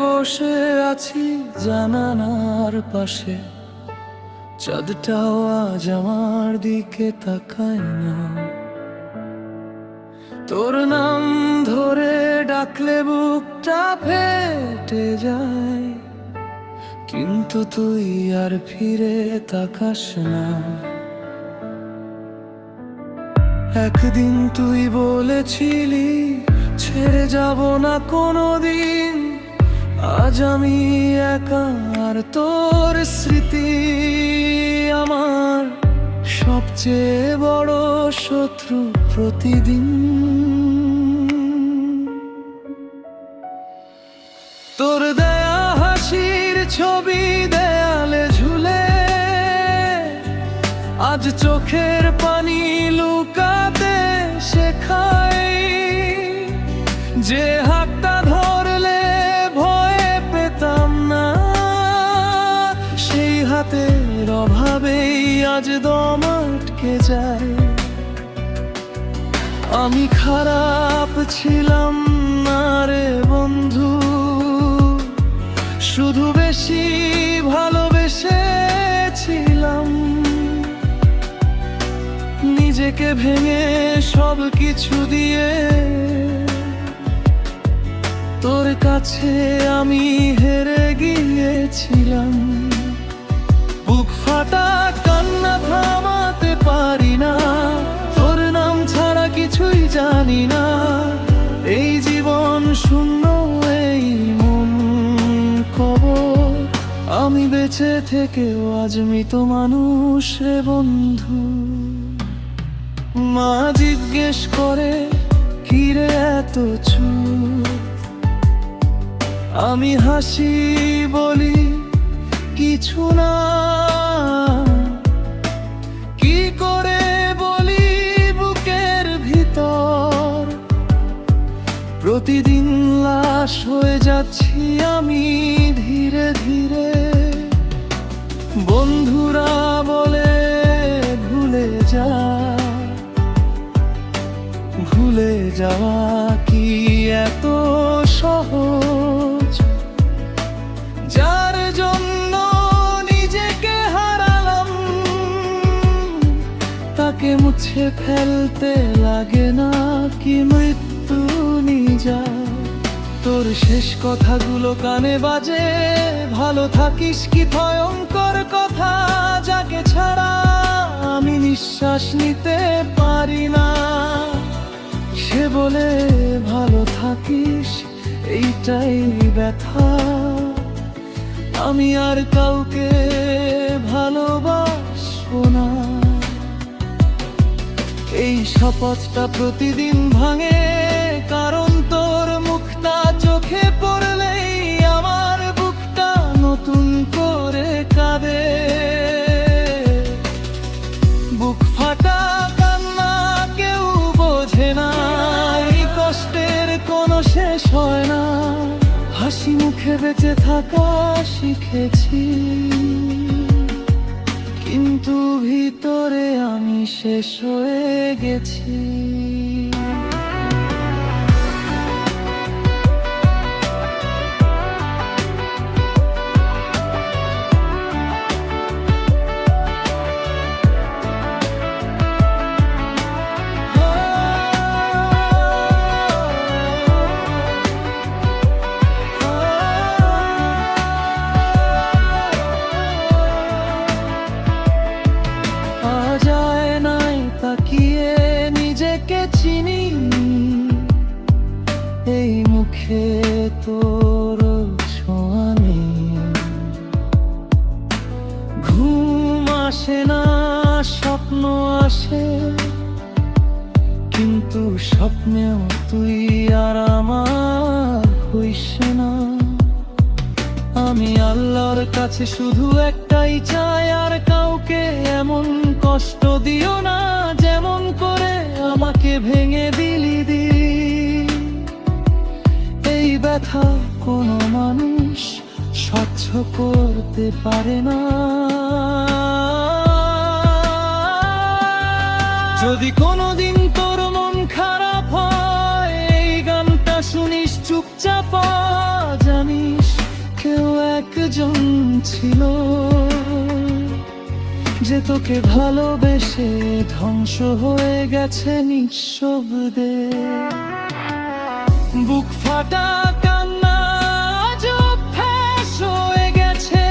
বসে আছি জানানার পাশে। চাঁদটাও আজ আমার দিকে তাকায় না। তোর নাম ধরে ডাকলে বুকটা ফেটে যায়। কিন্তু তুই আর ফিরে তাকাস না। একদিন তুই বলেছিলি ছেড়ে যাব না কোনোদিন। আজ আমি একার তোর স্মৃতি আমার সবচেয়ে বড় শত্রু প্রতিদিন। তোর দেয়া হাসির ছবি দেয়ালে ঝুলে আজ চোখের পানি যায়। আমি খারাপ ছিলাম না রে বন্ধু। শুধু বেশি ভালোবেসেছিলাম। নিজেকে ভেঙে সব কিছু দিয়ে। তোর কাছে আমি হেরে গিয়েছিলাম। বেঁচে থেকেও আজ মৃত মানুষ রে বন্ধু। মা জিজ্ঞেস করে কিরে এত চুপ? আমি হাসি বলি, কিছু না। কি করে বলি বুকের ভিতর? প্রতিদিন লাশ হয়ে যাচ্ছি আমি ধীরে ধীরে। বন্ধুরা বলে ভুলে যা। ভুলে যাওয়া কি এত সহজ? যার জন্য নিজেকে হারালাম, তাকে মুছে ফেলতে লাগে না কি মৃত্যু? তোর শেষ কথাগুলো কানে বাজে। ভালো থাকিস কি ভয়ঙ্কর কথা, যাকে ছাড়া আমি নিঃশ্বাস নিতে পারি না। সে বলে, ভালো থাকিস, এইটাই ব্যথা। আমি আর কাউকে ভালোবাসবো না। এই শপথটা প্রতিদিন ভাঙে। থাকা শিখেছি কিন্তু ভিতরে আমি শেষ হয়ে গেছি। কিন্তু স্বপ্নেও তুই আর আমার হইস না। আমি আল্লাহর কাছে শুধু একটাই চাই, আর কাউকে এমন কষ্ট দিও না যেমন করে আমাকে ভেঙে দিলি দি। এই ব্যথা কোনো মানুষ স্বচ্ছ করতে পারে না। ছিল যে তোকে ভালোবেসে ধ্বংস হয়ে গেছে নিঃশব্দে। বুক ফাটা, কান্না হয়ে গেছে।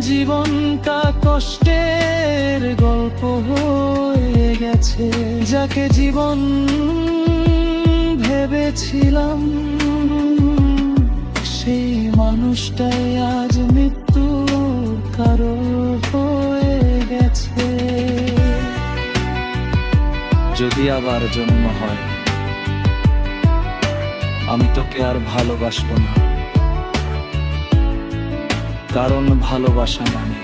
জীবনটা কষ্টের গল্প হয়ে গেছে। যাকে জীবন ভেবেছিলাম সেই মানুষটাই আজ মৃত্যু কারও হয়ে গেছে। যদি আবার জন্ম হয়, আমি তোকে আর ভালোবাসবো না। কারণ ভালোবাসা মানে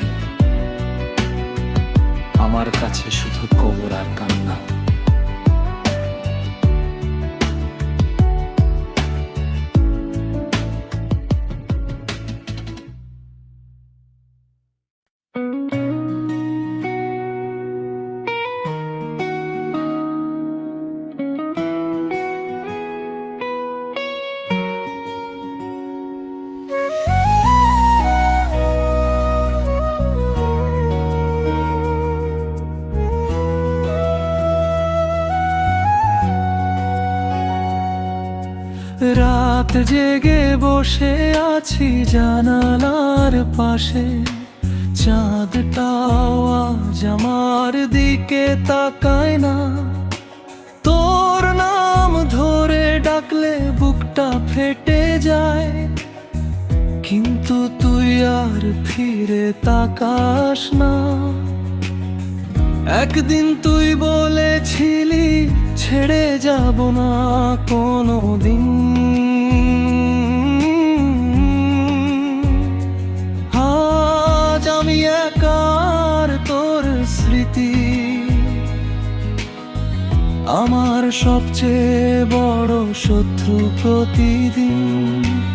আমার কাছে শুধু কবর আর কান্না। রাত জেগে বসে আছি জানালার পাশে। চাঁদটাও আজ আমার দিকে তাকায় না। তোর নাম ধরে ডাকলে বুকটা ফেটে যায়। কিন্তু তুই আর ফিরে তাকাস না। একদিন তুই বলেছিলি, ছেড়ে যাব না কোনো দিন আজ আমি একার তোর স্মৃতি। আমার সবচেয়ে বড় শত্রু প্রতিদিন।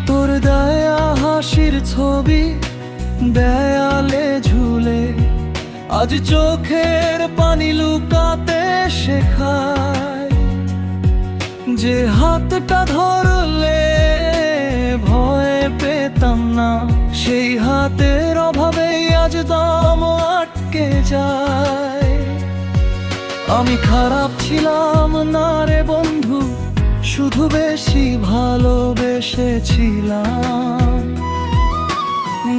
তোর দয়া হাসির ছবি, দেয়ালে আজ চোখের পানি লুকাতে শেখায় যে হাতটা ধরলে ভয় পেতাম না, সেই হাতের অভাবেই আজ দাম আটকে যায়। আমি খারাপ ছিলাম না রে বন্ধু, শুধু বেশি ভালোবেসেছিলাম।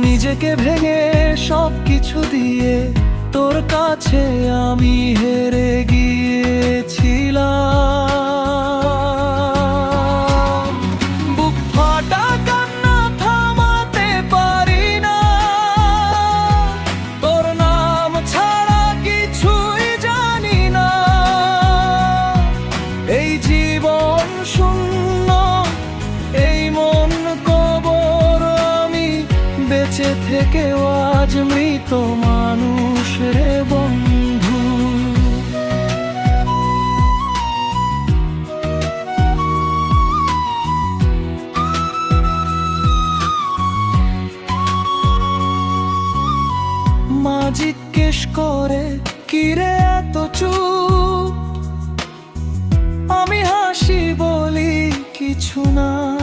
নিজেকে ভেঙে সব কিছু দিয়ে তোর কাছে আমি হেরে গিয়েছিলাম। কিছু না।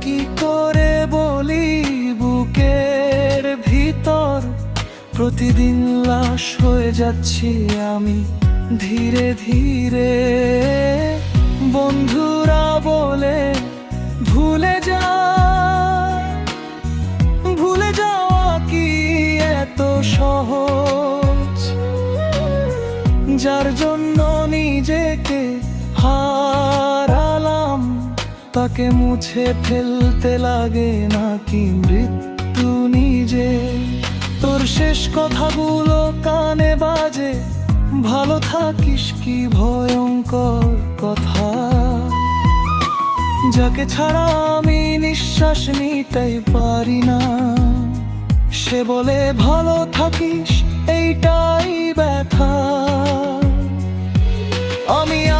কি করে বলি বুকের ভিতর? প্রতিদিন লাশ হয়ে যাচ্ছি আমি ধীরে ধীরে। বন্ধুরা বলে, ভুলে যা। ভুলে যাওয়া কি এত সহজ? যার জন্য নিজেকে তাকে মুছে ফেলতে লাগে নাকি মৃত্যু নিজে? তোর শেষ কথাগুলো কানে বাজে, ভালো থাকিস কি ভয়ঙ্কর কথা? যাকে ছাড়া আমি নিঃশ্বাস নিতেই পারি না। সে বলে, ভালো থাকিস, এইটাই ব্যথা। আমি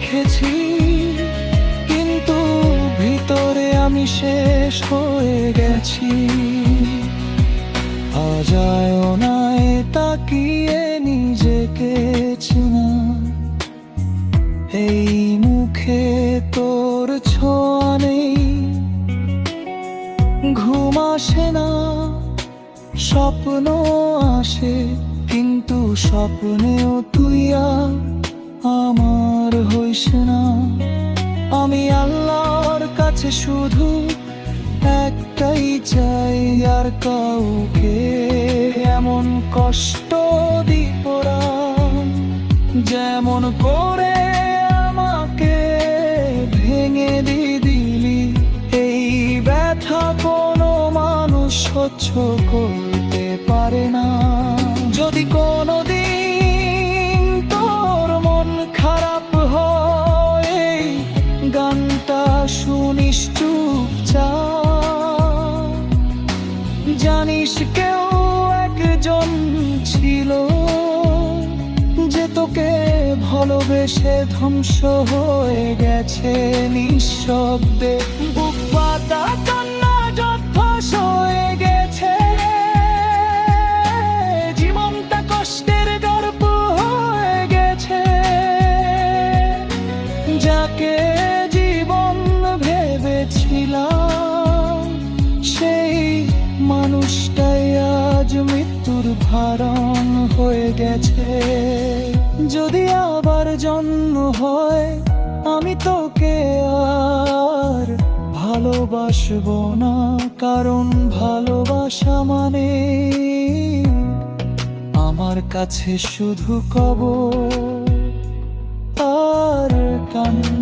শিখেছি কিন্তু ভিতরে আমি শেষ হয়ে গেছি। আজায় নাই তাকিয়ে নিজেকে চেনা। এই মুখে তোর ছোঁয়া নেই। ঘুম আসে না, স্বপ্ন আসে, কিন্তু স্বপ্নেও তুই আমার হইস না। আমি আল্লাহর কাছে শুধু একটাই চাই, আর কাউকে এমন কষ্ট দিপরা যেমন করে আমাকে ভেঙে দি দিলি। এই ব্যথা কোনো মানুষ সহ্য করতে কেউ একজন ছিল যে তোকে ভালোবেসে ধ্বংস হয়ে গেছে নিঃশব্দে। বুক পাতা গেছে। যদি আবার জন্ম হয়, আমি তোকে আর ভালোবাসব না। কারণ ভালোবাসা মানে আমার কাছে শুধু কব আর কান্না।